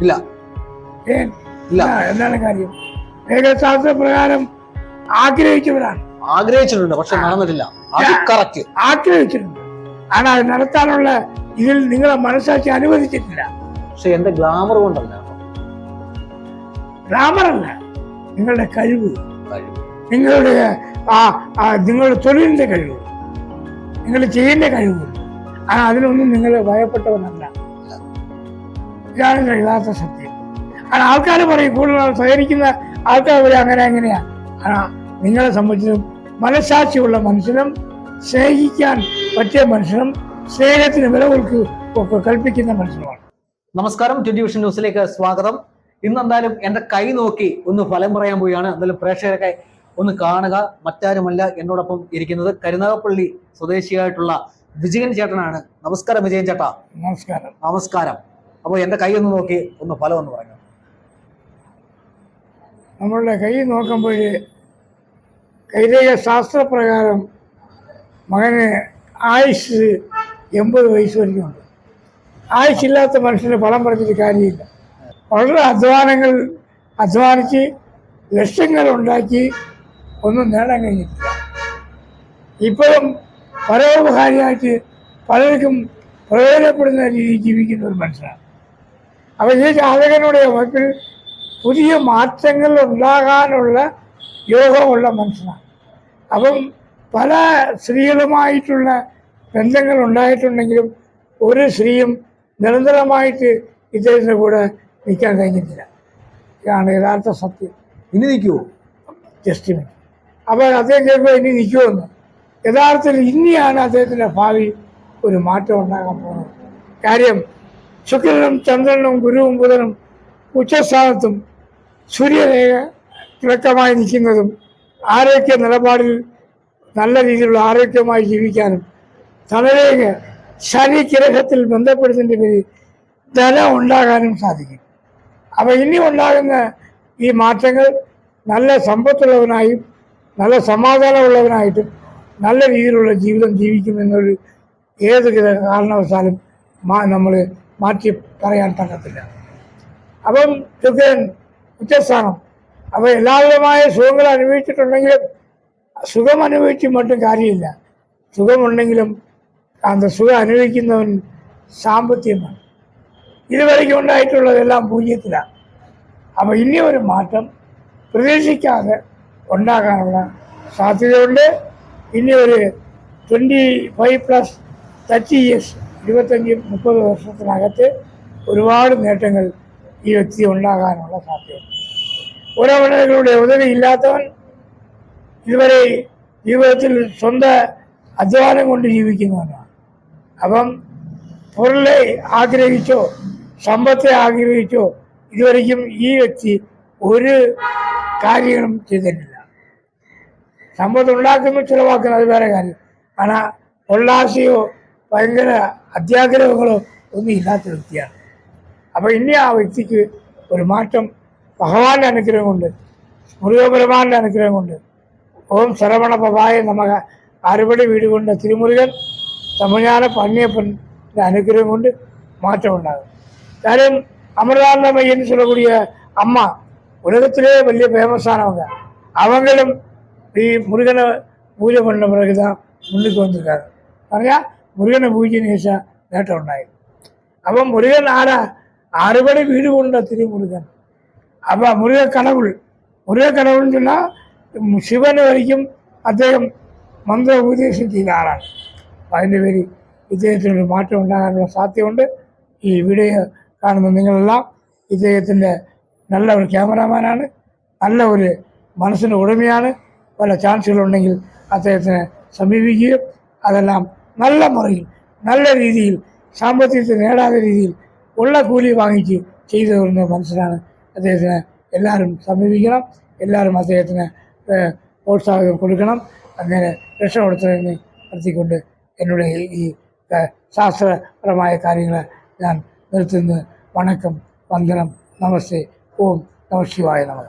ഇല്ല. ഇല്ല. എന്താണ് കാര്യം? ഏകശാസ്ത്ര പ്രകാരം ആഗ്രഹിച്ചവരാണ്. ആഗ്രഹിച്ചിട്ടുണ്ട് പക്ഷെ നടന്നിട്ടില്ല. അത് കറക്റ്റ് ആഗ്രഹിച്ചിട്ടുണ്ട്. ആണാ നടത്താനുള്ള ഇതിൽ നിങ്ങളെ മനസ്സാക്കി അനുവദിച്ചിട്ടില്ല. പക്ഷെ എന്റെ ഗ്ലാമർ കൊണ്ടല്ല. ഗ്ലാമർ അല്ല നിങ്ങളുടെ കഴിവ്. നിങ്ങളുടെ ആ നിങ്ങളുടെ തൊഴിലിന്റെ കഴിവ്. നിങ്ങൾ ചെയ്യേണ്ട കഴിവ്. ആ അതിനൊന്നും നിങ്ങൾ ഭയപ്പെട്ടവനല്ല. ഇതാണ് യഥാർത്ഥ സത്യം. ആണ് ആൾക്കാർ പറയും കൂടുതൽ സഹകരിക്കുന്ന ആൾക്കാർ പറയും അങ്ങനെ അങ്ങനെയാ. ആ നിങ്ങളെ സംബന്ധിച്ചും മനസാക്ഷിയുള്ള മനുഷ്യനും സ്നേഹിക്കാൻ പറ്റിയ മനുഷ്യനും സ്നേഹത്തിന് വില കൊടുക്കു കൽപ്പിക്കുന്ന മനുഷ്യനുമാണ്. നമസ്കാരം ട്വന്റി വിഷൻ ന്യൂസിലേക്ക് സ്വാഗതം. ഇന്ന് എന്തായാലും എന്റെ കൈ നോക്കി ഒന്ന് ഫലം പറയാൻ പോവുകയാണ്. എന്തായാലും പ്രേക്ഷകരൊക്കെ ഒന്ന് കാണുക. മറ്റാരുമല്ല എന്നോടൊപ്പം ഇരിക്കുന്നത് കരുനാഗപ്പള്ളി സ്വദേശിയായിട്ടുള്ള വിജയൻ ചേട്ടനാണ്. നമസ്കാരം വിജയൻ ചേട്ടാ. നമസ്കാരം. നമസ്കാരം. അപ്പോൾ എന്റെ കൈ ഒന്ന് നോക്കി ഒന്ന് ഫലം ഒന്ന് പറഞ്ഞു നമ്മളുടെ കൈ നോക്കുമ്പോൾ കൈരേഖ ശാസ്ത്രപ്രകാരം മകന് ആയുസ് എൺപത് വയസ്സ് വരെയുണ്ട്. ആയുസില്ലാത്ത മനുഷ്യന് ഫലം പറഞ്ഞിട്ട് കാര്യമില്ല. വളരെ അധ്വാനങ്ങൾ അധ്വാനിച്ച് ലക്ഷ്യങ്ങൾ ഉണ്ടാക്കി ഒന്നും നേടാൻ കഴിഞ്ഞിട്ടില്ല. ഇപ്പോഴും പരോപകാരിയായിട്ട് പലർക്കും പ്രയോജനപ്പെടുന്ന രീതിയിൽ ജീവിക്കുന്ന ഒരു മനുഷ്യനാണ്. അപ്പോൾ ഈ ജാതകനുடைய വകുപ്പിൽ പുതിയ മാറ്റങ്ങൾ ഉണ്ടാകാനുള്ള യോഗമുള്ള മനുഷ്യനാണ്. അപ്പം പല സ്ത്രീകളുമായിട്ടുള്ള ബന്ധങ്ങൾ ഉണ്ടായിട്ടുണ്ടെങ്കിലും ഒരു സ്ത്രീയും നിരന്തരമായിട്ട് ഇദ്ദേഹത്തിന്റെ കൂടെ നിൽക്കാൻ കഴിഞ്ഞിട്ടില്ല. ഇതാണ് യഥാർത്ഥ സത്യം. ഇനി നിൽക്കുമോ ജസ്റ്റ് മിനിറ്റ് അപ്പോൾ അദ്ദേഹം ചിലപ്പോൾ ഇനി നിൽക്കുമെന്ന് യഥാർത്ഥത്തിൽ ഇനിയാണ് അദ്ദേഹത്തിന്റെ ഭാവി ഒരു മാറ്റം ഉണ്ടാകാൻ പോകുന്നത്. കാര്യം ശുക്രനും ചന്ദ്രനും ഗുരുവും ബുധനും ഉച്ചസ്ഥാനത്തും സൂര്യരേഖ തിളക്കമായി നിൽക്കുന്നതും ആരോഗ്യ നിലപാടിൽ നല്ല രീതിയിലുള്ള ആരോഗ്യമായി ജീവിക്കാനും ധനരേഖ ശനി ഗ്രഹത്തിൽ ബന്ധപ്പെടുന്നതിന്റെ പേരിൽ ധനം ഉണ്ടാകാനും സാധിക്കും. അപ്പോൾ ഇനി ഉണ്ടാകുന്ന ഈ മാറ്റങ്ങൾ നല്ല സമ്പത്തുള്ളവനായും നല്ല സമാധാനമുള്ളവനായിട്ടും നല്ല രീതിയിലുള്ള ജീവിതം ജീവിക്കുമെന്നൊരു ഏത് കാരണവശാലും നമ്മൾ മാറ്റി പറയാൻ തന്നത്തില്ല അപ്പം തീർച്ചയായും ഉച്ചസ്ഥാനം. അപ്പോൾ എല്ലാവിധമായ സുഖങ്ങൾ അനുഭവിച്ചിട്ടുണ്ടെങ്കിലും സുഖം അനുഭവിച്ച് മറ്റും കാര്യമില്ല. സുഖമുണ്ടെങ്കിലും അത് സുഖം അനുഭവിക്കുന്നവൻ സാമ്പത്തികമാണ്. ഇതുവരെയ്ക്കും ഉണ്ടായിട്ടുള്ളതെല്ലാം പൂജ്യത്തിലാണ്. അപ്പോൾ ഇനി ഒരു മാറ്റം പ്രതീക്ഷിക്കാതെ ഉണ്ടാകാനുള്ള സാധ്യതയുണ്ട്. ഇനി ഒരു twenty five plus thirty years ഇരുപത്തഞ്ച് മുപ്പത് വർഷത്തിനകത്ത് ഒരുപാട് നേട്ടങ്ങൾ ഈ വ്യക്തി ഉണ്ടാകാനുള്ള സാധ്യത ഉറവിടകളുടെ ഉദവി ഇല്ലാത്തവൻ ഇതുവരെ ജീവിതത്തിൽ സ്വന്തം അധ്വാനം കൊണ്ട് ജീവിക്കുന്നവനാണ് അപ്പം പൊരുളെ ആഗ്രഹിച്ചോ സമ്പത്തെ ആഗ്രഹിച്ചോ ഇതുവരെയ്ക്കും ഈ വ്യക്തി ഒരു കാര്യങ്ങളും ചെയ്തിട്ടില്ല സമ്പത്ത് ഉണ്ടാക്കുന്നു ചിലവാക്കുന്നു അത് വേറെ കാര്യം ஆனால் ഉല്ലാസയോ ഭയങ്കര അത്യാഗ്രഹങ്ങളോ ഒന്നും ഇല്ലാത്ത വ്യക്തിയാണ് അപ്പോൾ ഇനി ആ വ്യക്തിക്ക് ഒരു മാറ്റം ഭഗവാന്റെ അനുഗ്രഹം കൊണ്ട് മുരുകപരമാന്റെ അനുഗ്രഹം കൊണ്ട് ഓം ശരവണ പവായ நமக അറുപടി വീട് കൊണ്ട തിരുമുരുകൻ തമിഴ്നാട് പന്നിയപ്പൻ്റെ അനുഗ്രഹം കൊണ്ട് മാറ്റം ഉണ്ടാകും കാര്യം அமிர்தானந்தமையன்னு சொல்லக்கூடிய அம்மா உலகத்திலே വലിയ ஃபேமஸானவங்க அவங்களும் ഈ முருகனை பூஜை பண்ண பிறகு தான் முன்னுக்கு வந்திருக்காரு പറഞ്ഞാൽ മുരുകനെ പൂജയ്ക്ക് ശേഷം നേട്ടം ഉണ്ടായി അപ്പം മുരുകൻ ആരാ അറുപടി വീട് കൊണ്ട തിരുമുരുകൻ അപ്പം മുരുക കടവുൾ മുരുക കടവുൾ എന്ന് சொன்னால் ശിവന് വരിക്കും അദ്ദേഹം മന്ത്ര ഉപദേശം ചെയ്ത ആളാണ് അപ്പം അതിൻ്റെ പേരിൽ ഇദ്ദേഹത്തിനൊരു മാറ്റം ഉണ്ടാകാനുള്ള സാധ്യതയുണ്ട് ഈ വീഡിയോ കാണുന്ന നിങ്ങളെല്ലാം ഇദ്ദേഹത്തിൻ്റെ നല്ല ഒരു ക്യാമറാമാനാണ് നല്ല ഒരു മനസ്സിൻ്റെ ഉടമയാണ് പല ചാൻസുകളുണ്ടെങ്കിൽ അദ്ദേഹത്തിനെ സമീപിക്കുകയും അതെല്ലാം നല്ല മുറയിൽ നല്ല രീതിയിൽ സാമ്പത്തികത്തിൽ നേടാത്ത രീതിയിൽ ഉള്ള കൂലി വാങ്ങിച്ച് ചെയ്തു വരുന്ന മനുഷ്യനാണ് അദ്ദേഹത്തിന് എല്ലാവരും സമീപിക്കണം എല്ലാവരും അദ്ദേഹത്തിന് ഏഹ്, പ്രോത്സാഹനം കൊടുക്കണം അങ്ങനെ രക്ഷപ്പെടുത്തണമെന്ന് നടത്തിക്കൊണ്ട് என்னுடைய ഈ ഏഹ്, ശാസ്ത്രപരമായ കാര്യങ്ങൾ ഞാൻ നിർത്തുന്നു വണക്കം വന്ദനം നമസ്തേ ഓം നമ ശിവായ നമ